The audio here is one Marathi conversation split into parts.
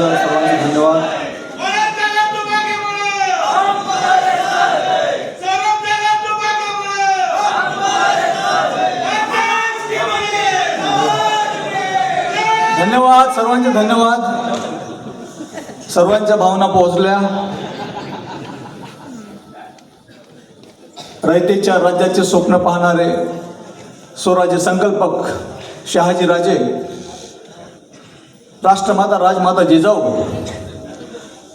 सर सर्वांचे धन्यवाद. धन्यवाद सर्वांचे धन्यवाद. सर्वांच्या भावना पोहोचल्या. रयतेच्या राज्याचे स्वप्न पाहणारे स्वराज्य संकल्पक शहाजी राजे राष्ट्रमाता राजमाता जिजाऊ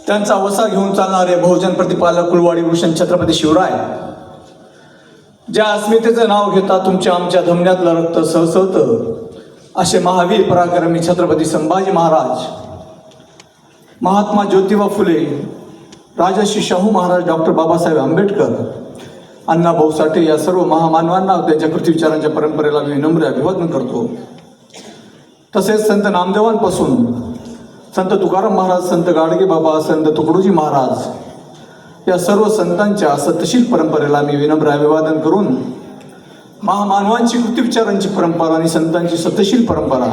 त्यांचा वसा घेऊन चालणारे बहुजन प्रतिपालक कुलवाडी भूषण छत्रपती शिवराय ज्या अस्मितेचं नाव घेता तुमच्या आमच्या धमन्यातलं रक्त सहसवत असे महावीर पराक्रमी छत्रपती संभाजी महाराज महात्मा ज्योतिबा फुले राजर्षी शाहू महाराज डॉक्टर बाबासाहेब आंबेडकर अण्णाभाऊ साठे या सर्व महामानवांना त्यांच्या कृतीविचारांच्या परंपरेला मी नम्र अभिवादन करतो. तसेच संत नामदेवांपासून संत तुकाराम महाराज संत गाडगे बाबा संत तुकडोजी महाराज या सर्व संतांच्या सत्यशील परंपरेला मी विनम्र अभिवादन करून महामानवांची कृतीविचारांची परंपरा आणि संतांची सत्यशील परंपरा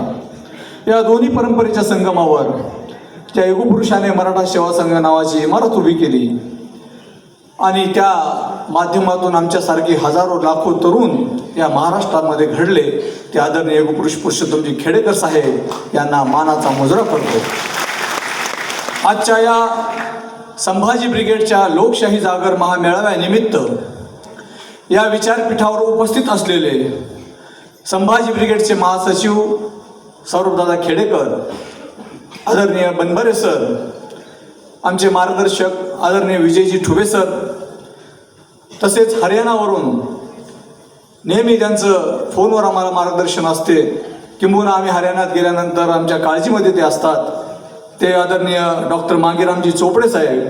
या दोन्ही परंपरेच्या संगमावर त्या युगपुरुषाने मराठा सेवा संघ नावाची इमारत उभी केली आणि त्या माध्यमातून आमच्यासारखी हजारो लाखो तरुण या महाराष्ट्रामध्ये घडले. ते आदरणीय पुरुष पुरुषोत्तमजी खेडेकर साहेब यांना मानाचा मुजरा करतो. आजच्या या संभाजी ब्रिगेडच्या लोकशाही जागर महामेळाव्यानिमित्त या विचारपीठावर उपस्थित असलेले संभाजी ब्रिगेडचे महासचिव सौरभदादा खेडेकर आदरणीय बनबरे सर आमचे मार्गदर्शक आदरणीय विजयजी ठुबे सर तसेच हरियाणावरून नेहमी त्यांचं फोनवर आम्हाला मार्गदर्शन असते. किंबहुना आम्ही हरियाणात गेल्यानंतर आमच्या काळजीमध्ये ते असतात. ते आदरणीय डॉक्टर मांगीरामजी चोपडे साहेब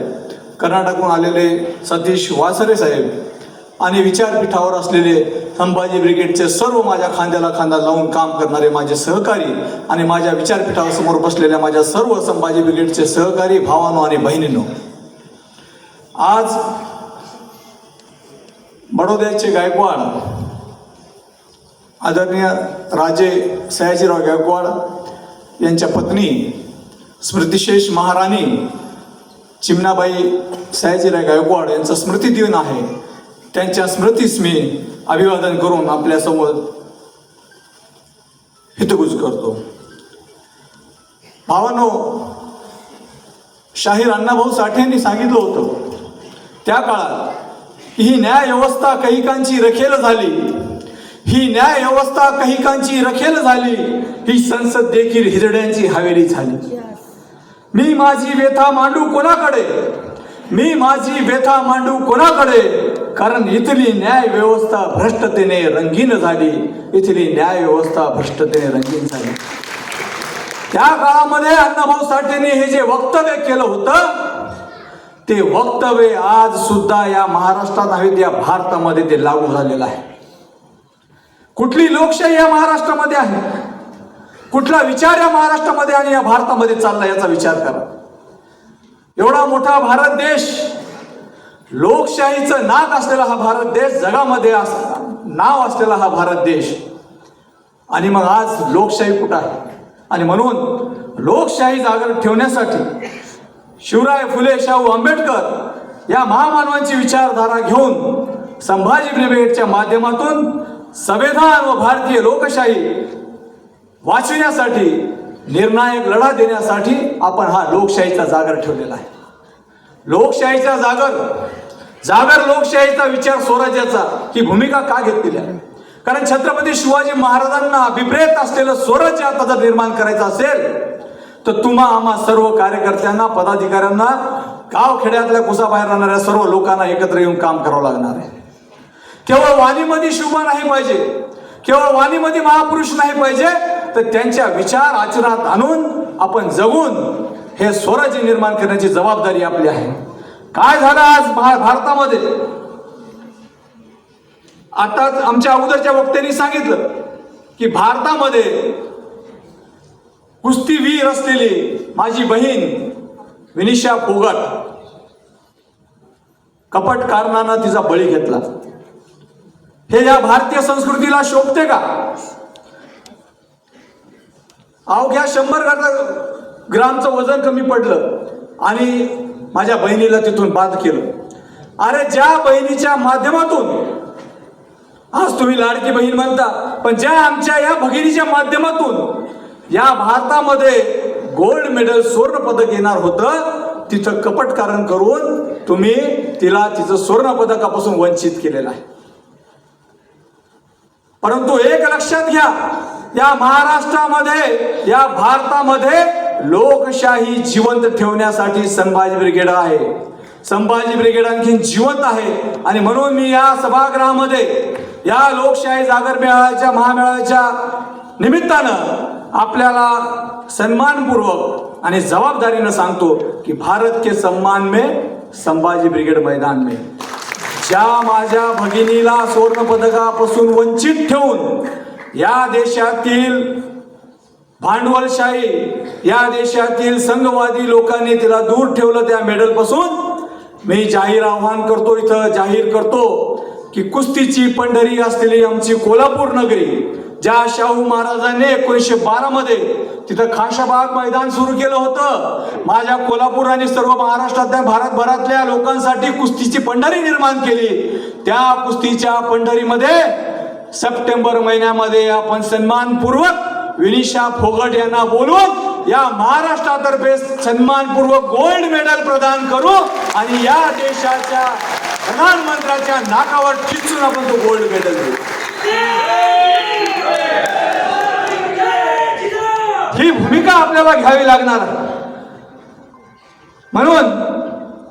कर्नाटकहून आलेले सतीश वासरे साहेब आणि विचारपीठावर असलेले संभाजी ब्रिगेडचे सर्व माझ्या खांद्याला खांदा लावून काम करणारे माझे सहकारी आणि माझ्या विचारपीठासमोर बसलेल्या माझ्या सर्व संभाजी ब्रिगेडचे सहकारी भावानो आणि बहिणींनो आज बडोद्याचे गायकवाड आदरणीय राजे सयाजीराव गायकवाड यांच्या पत्नी स्मृतिशेष महाराणी चिमणाबाई सयाजीराव गायकवाड यांचा स्मृती दिन आहे. त्यांच्या स्मृतीस मी अभिवादन करून आपल्यासमोर हितगुज करतो. भावानो शाहीर अण्णाभाऊ साठेंनी सांगितलं होतं त्या काळात ही न्याय व्यवस्था कैकांची रखेल झाली? ही न्याय व्यवस्था कैकांची रखेल झाली? ही संसद देखील हिरड्यांची हवेली झाली. मी माझी व्यथा मांडू कोणाकडे? मी माझी व्यथा मांडू कोणाकडे? कारण इथली न्याय व्यवस्था भ्रष्टतेने रंगीन झाली. इथली न्याय व्यवस्था भ्रष्टतेने रंगीन झाली. त्या काळामध्ये अण्णाभाऊ साठेंनी हे जे वक्तव्य केलं होतं ते वक्तव्य आज सुद्धा या महाराष्ट्रात आहेत या भारतामध्ये ते लागू झालेलं आहे. कुठली लोकशाही या महाराष्ट्रामध्ये आहे? कुठला विचार या महाराष्ट्रामध्ये आणि या भारतामध्ये चालला याचा विचार करा. एवढा मोठा भारत देश लोकशाहीचं नाक असलेला हा भारत देश जगामध्ये अस नाव असलेला हा भारत देश. आणि मग आज लोकशाही कुठं आहे? आणि म्हणून लोकशाही जागर ठेवण्यासाठी शिवराय फुले शाहू आंबेडकर या महामानवांची विचारधारा घेऊन संभाजी ब्रिगेडच्या माध्यमातून संविधान व भारतीय लोकशाही वाचविण्यासाठी निर्णायक लढा देण्यासाठी आपण हा लोकशाहीचा जागर ठेवलेला आहे. लोकशाहीचा जागर जागर लोकशाहीचा विचार स्वराज्याचा ही भूमिका का घेतलेली आहे? कारण छत्रपती शिवाजी महाराजांना विप्रेत असलेलं स्वराज्य आता जर निर्माण करायचं असेल तर तुम्हा आम्हा सर्व कार्यकर्त्यांना पदाधिकाऱ्यांना गाव खेड्यातल्या कुसाबाहेर राहणाऱ्या सर्व लोकांना एकत्र येऊन काम करावं लागणार आहे. केवळ वाणीमध्ये शुभ नाही पाहिजे केवळ वाणीमध्ये महापुरुष नाही पाहिजे तर त्यांच्या विचार आचरणात आणून आपण जगून हे स्वराज्य निर्माण करण्याची जबाबदारी आपली आहे. काय झालं आज भारतामध्ये? आताच आमच्या अगोदरच्या वक्त्यांनी सांगितलं की भारतामध्ये कुस्तीवीर असलेली माझी बहीण विनिशा फोगट कपट कारणानं तिचा बळी घेतला. हे या भारतीय संस्कृतीला शोभते का? अवघ्या शंभर ग्रामचं वजन कमी पडलं आणि माझ्या बहिणीला तिथून बाद केलं. अरे ज्या बहिणीच्या माध्यमातून आज तुम्ही लाडकी बहीण म्हणता पण ज्या आमच्या या भगिनीच्या माध्यमातून या भारतामध्ये गोल्ड मेडल सुवर्ण पदक येणार होतं. तिथं कपटकारण करून तुम्ही तिला तिचं सुवर्ण पदकापासून वंचित केलेलं आहे. परंतु एक लक्षात घ्या या महाराष्ट्रामध्ये या भारतामध्ये लोकशाही जिवंत ठेवण्यासाठी संभाजी ब्रिगेड आहे. संभाजी ब्रिगेड आणखी जिवंत आहे. आणि म्हणून मी या सभागृहामध्ये या लोकशाही जागर मेळाव्याच्या महामेळाव्याच्या निमित्तानं आपल्याला सन्मानपूर्वक आणि जबाबदारीनं सांगतो की भारत के सन्मान मे संभाजी ब्रिगेड मैदान मे. ज्या माझ्या भगिनीला सुवर्ण पदकापासून वंचित ठेवून या देशातील भांडवलशाही या देशातील संघवादी लोकांनी तिला दूर ठेवलं त्या मेडलपासून मी जाहीर आव्हान करतो इथं जाहीर करतो की कुस्तीची पंढरी असलेली आमची कोल्हापूर नगरी ज्या शाहू महाराजांनी एकोणीसशे बारा मध्ये तिथं खाशाबाग मैदान सुरू केलं होतं माझ्या कोल्हापूर आणि सर्व महाराष्ट्रातल्या भारतभरातल्या लोकांसाठी कुस्तीची पंढरी निर्माण केली. त्या कुस्तीच्या पंढरीमध्ये सप्टेंबर महिन्यामध्ये आपण सन्मानपूर्वक विनिशा फोगट यांना बोलून या महाराष्ट्रातर्फे सन्मानपूर्वक गोल्ड मेडल प्रदान करू आणि या देशाच्या प्रधानमंत्र्याच्या नाकावर खिचून आपण तो गोल्ड मेडल देऊ. ही भूमिका आपल्याला घ्यावी लागणार म्हणून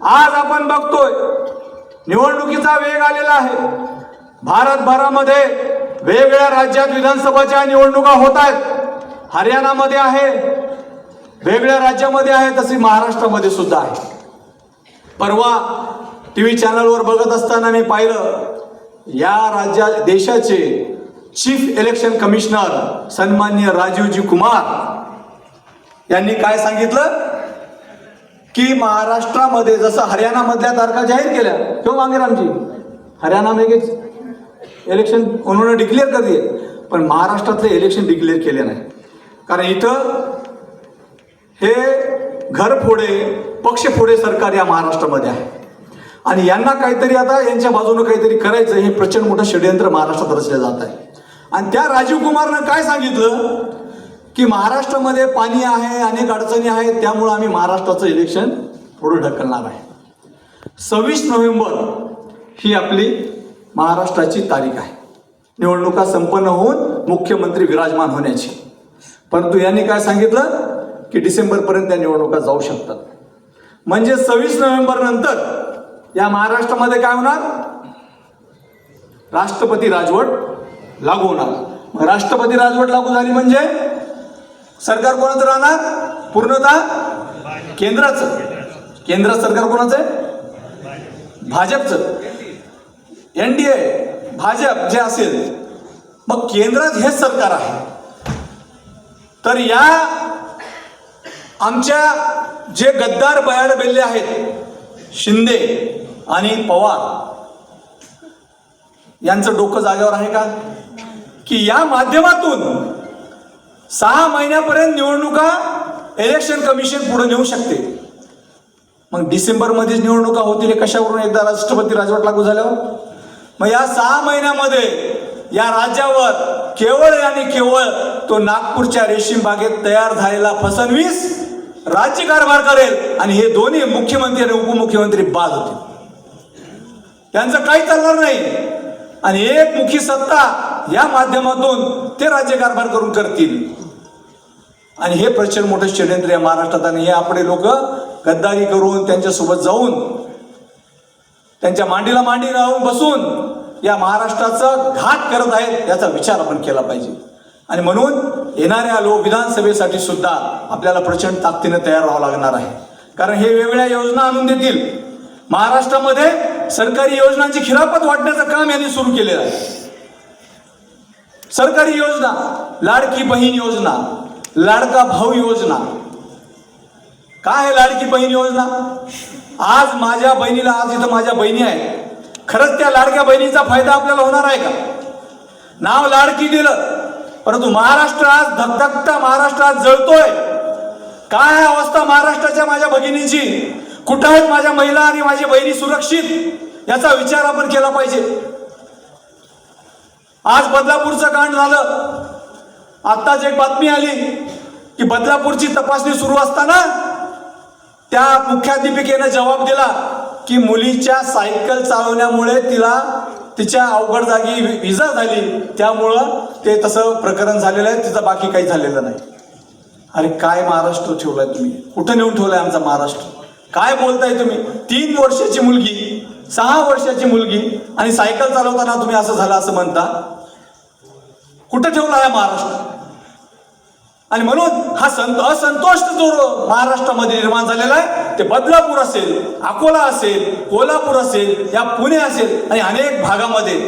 आज आपण बघतोय निवडणुकीचा वेग आलेला आहे. भारतभरामध्ये वेगवेगळ्या राज्यात विधानसभाच्या निवडणुका होत आहेत. हरियाणामध्ये आहे वेगळ्या राज्यामध्ये आहे तशी महाराष्ट्रामध्ये सुद्धा आहे. परवा टी व्ही चॅनलवर बघत असताना मी पाहिलं या राज्या देशाचे चीफ इलेक्शन कमिशनर सन्मान्य राजीवजी कुमार यांनी काय सांगितलं? की महाराष्ट्रामध्ये जसं हरियाणामधल्या तारखा जाहीर केल्या किंवा मांगेरामजी हरियाणा में इलेक्शन उन्होंने डिक्लेअर कर दिए पण महाराष्ट्रातले इलेक्शन डिक्लेअर केले नाही. कारण इथं हे घरफोडे पक्षफोडे सरकार या महाराष्ट्रामध्ये आहे. आणि यांना काहीतरी आता यांच्या बाजूनं काहीतरी करायचं हे प्रचंड मोठं षडयंत्र महाराष्ट्रात रचलं जात आहे. आणि त्या राजीव कुमारनं काय सांगितलं? की महाराष्ट्रामध्ये पाणी आहे अनेक अडचणी आहेत त्यामुळं आम्ही महाराष्ट्राचं इलेक्शन पुढे ढकलणार आहे. सव्वीस नोव्हेंबर ही आपली महाराष्ट्राची तारीख आहे. निवडणुका संपन्न होऊन मुख्यमंत्री विराजमान होण्याची. परंतु यांनी काय सांगितलं? की डिसेंबरपर्यंत त्या निवडणुका जाऊ शकतात. म्हणजे सव्वीस नोव्हेंबर नंतर या महाराष्ट्रामध्ये काय होणार? राष्ट्रपती राजवट लागू होणार. मग राष्ट्रपती राजवट लागू झाली म्हणजे? सरकार कोणाचं राहणार? पूर्णतः केंद्राचं. केंद्र सरकार कोणाचं आहे? भाजपचं. एन डी ए भाजप जे असेल मग केंद्रात हेच सरकार आहे. तर या आमच्या जे गद्दार बयाड बेल्ले आहेत शिंदे आणि पवार यांचं डोकं जागेवर आहे का? की या माध्यमातून सहा महिन्यापर्यंत निवडणुका इलेक्शन कमिशन पुढे नेऊ शकते. मग डिसेंबरमध्येच निवडणुका होतील कशावरून एकदा राष्ट्रपती राजवट लागू झाल्यावर? मग या सहा महिन्यामध्ये या राज्यावर केवळ आणि केवळ तो नागपूरच्या रेशीम बागेत तयार झालेला फसनवीस राज्य कारभार करेल आणि हे दोन्ही मुख्यमंत्री आणि उपमुख्यमंत्री बाद होतील. त्यांचं काही चालणार नाही. आणि एक मुखी सत्ता या माध्यमातून ते राज्यकारभार करून करतील. आणि हे प्रचंड मोठं षडयंत्र या महाराष्ट्रात आणि हे आपले लोक गद्दारी करून त्यांच्यासोबत जाऊन त्यांच्या मांडीला मांडी लावून बसून या महाराष्ट्राचा घात करत आहेत याचा विचार आपण केला पाहिजे. आणि म्हणून येणाऱ्या लोक विधानसभेसाठी सुद्धा आपल्याला प्रचंड ताकदीने तयार व्हावं लागणार आहे. कारण हे वेगवेगळ्या योजना आणून देतील. महाराष्ट्रामध्ये सरकारी योजनांची खिरापत वाटण्याचं काम यांनी सुरू केलेलं आहे. सरकारी योजना लाडकी बहीण योजना लाडका भाऊ योजना. काय आहे लाडकी बहीण योजना? आज माझ्या बहिणीला आज इथं माझ्या बहिणी आहे खरंच त्या लाडक्या बहिणीचा फायदा आपल्याला होणार आहे का? नाव लाडकी दिलं परंतु महाराष्ट्र आज धगधगता महाराष्ट्रात जळतोय. काय अवस्था महाराष्ट्राच्या माझ्या भगिनीची? कुठं आहेत माझ्या महिला आणि माझी बहिणी सुरक्षित? याचा विचार आपण केला पाहिजे. आज बदलापूरचं कांड झालं. आत्ताच एक बातमी आली की बदलापूरची तपासणी सुरू असताना त्या मुख्याध्यापिकेनं जबाब दिला की मुलीच्या सायकल चालवण्यामुळे तिला तिच्या अवघड जागी इजा झाली. त्यामुळं ते तसं प्रकरण झालेलं आहे. तिचं बाकी काही झालेलं नाही. अरे काय महाराष्ट्र ठेवलाय तुम्ही? कुठं नेऊन ठेवलाय आमचा महाराष्ट्र? काय बोलताय तुम्ही? तीन वर्षाची मुलगी सहा वर्षाची मुलगी आणि सायकल चालवताना तुम्ही असं झालं असं म्हणता? कुठं ठेवला आहे महाराष्ट्र? आणि म्हणून हा संत असंतोष जो महाराष्ट्रामध्ये निर्माण झालेला आहे ते बदलापूर असेल अकोला असेल कोल्हापूर असेल या पुणे असेल आणि अनेक भागामध्ये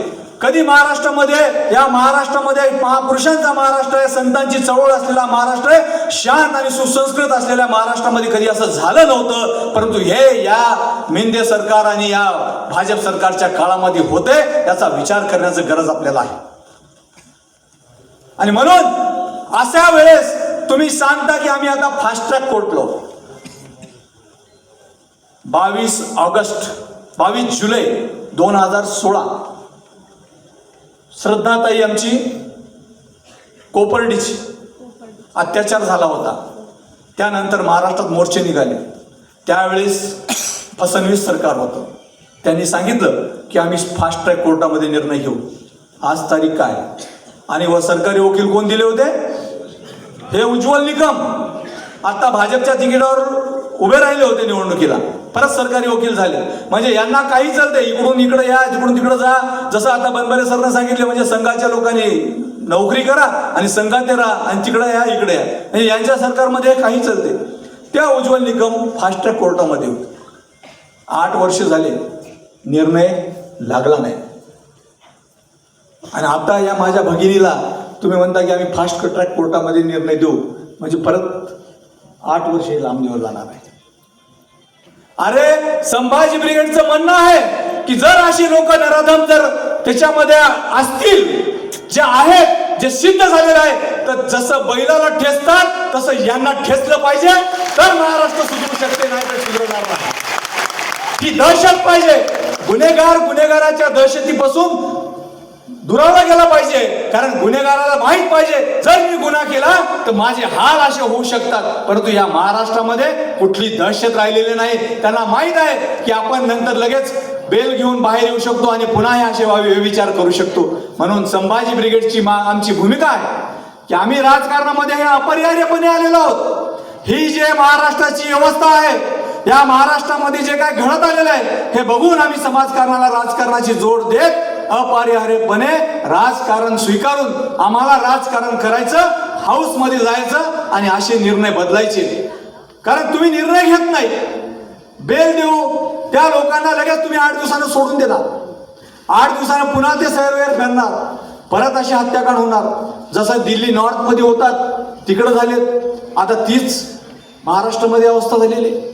कधी महाराष्ट्रामध्ये या महाराष्ट्रामध्ये महापुरुषांचा महाराष्ट्र आहे संतांची चळवळ असलेला महाराष्ट्र आहे शांत आणि सुसंस्कृत असलेल्या महाराष्ट्रामध्ये कधी असं झालं नव्हतं परंतु हे या मेंदे सरकार आणि या भाजप सरकारच्या काळामध्ये होते याचा विचार करण्याची गरज आपल्याला आहे. आणि म्हणून अशा वेळेस तुम्ही सांगता की आम्ही आता फास्ट ट्रॅक कोटलो. बावीस ऑगस्ट बावीस जुलै दोन हजार सोळा. श्रद्धाताई आमची कोपर्डीची अत्याचार झाला होता. त्यानंतर महाराष्ट्रात मोर्चे निघाले. त्यावेळेस फसनवीस सरकार होतं. त्यांनी सांगितलं की आम्ही फास्ट ट्रॅक कोर्टामध्ये निर्णय घेऊ. आज तारीख काय? आणि व सरकारी वकील कोण दिले होते? हे उज्ज्वल निकम. आता भाजपच्या तिकिटावर उभे राहिले होते निवडणुकीला. परत सरकारी वकील झाले. म्हणजे यांना काही चालते इकडून इकडे या तिकडून तिकडे जा. जसं आता बनबरे सरनं सांगितले म्हणजे संघाच्या लोकांनी नोकरी करा आणि संघात राहा आणि तिकडे या इकडे या. म्हणजे यांच्या सरकारमध्ये काही चालते त्या उज्ज्वल निगम फास्ट ट्रॅक कोर्टामध्ये होते. आठ वर्ष झाले. निर्णय लागला नाही. आणि आता या माझ्या भगिनीला तुम्ही म्हणता की आम्ही फास्ट ट्रॅक कोर्टामध्ये निर्णय देऊ. म्हणजे परत आठ वर्ष लांबणीवर जाणार आहे. अरे संभाजी ब्रिगेडचं म्हणणं आहे की जर अशी लोक नराधम जर त्याच्यामध्ये असतील जे आहेत जे सिद्ध झालेलं आहे तर जसं बैलाला ठेचतात तसं यांना ठेचलं पाहिजे तर महाराष्ट्र सुधरू शकते नाही तर सुधरणार नाही. ही दहशत पाहिजे. गुन्हेगार गुन्हेगाराच्या दहशतीपासून दुरावला गेला पाहिजे. कारण गुन्हेगाराला माहीत पाहिजे. जर मी गुन्हा केला तर माझे हाल असे होऊ शकतात. परंतु या महाराष्ट्रामध्ये कुठली दहशत राहिलेली नाही. त्यांना माहीत आहे की आपण नंतर लगेच बेल घेऊन बाहेर येऊ शकतो आणि पुन्हा हे असे व्हावे विचार करू शकतो. म्हणून संभाजी ब्रिगेडची मा आमची भूमिका आहे की आम्ही राजकारणामध्ये हे अपरिहार्यपणे आलेलो आहोत. ही जे महाराष्ट्राची व्यवस्था आहे या महाराष्ट्रामध्ये जे काय घडत आलेलं आहे हे बघून आम्ही समाजकारणाला राजकारणाची जोड देत अपरिहार्यपणे राजकारण स्वीकारून आम्हाला राजकारण करायचं हाऊसमध्ये जायचं आणि असे निर्णय बदलायचे. कारण तुम्ही निर्णय घेत नाही. बेल देऊ त्या लोकांना लगेच तुम्ही आठ दिवसानं सोडून देणार. आठ दिवसानं पुन्हा ते सर्वेअर करणार परत अशी हत्याकांड होणार. जसं दिल्ली नॉर्थमध्ये होतात तिकडं झालेत. आता तीच महाराष्ट्रामध्ये अवस्था झालेली आहे.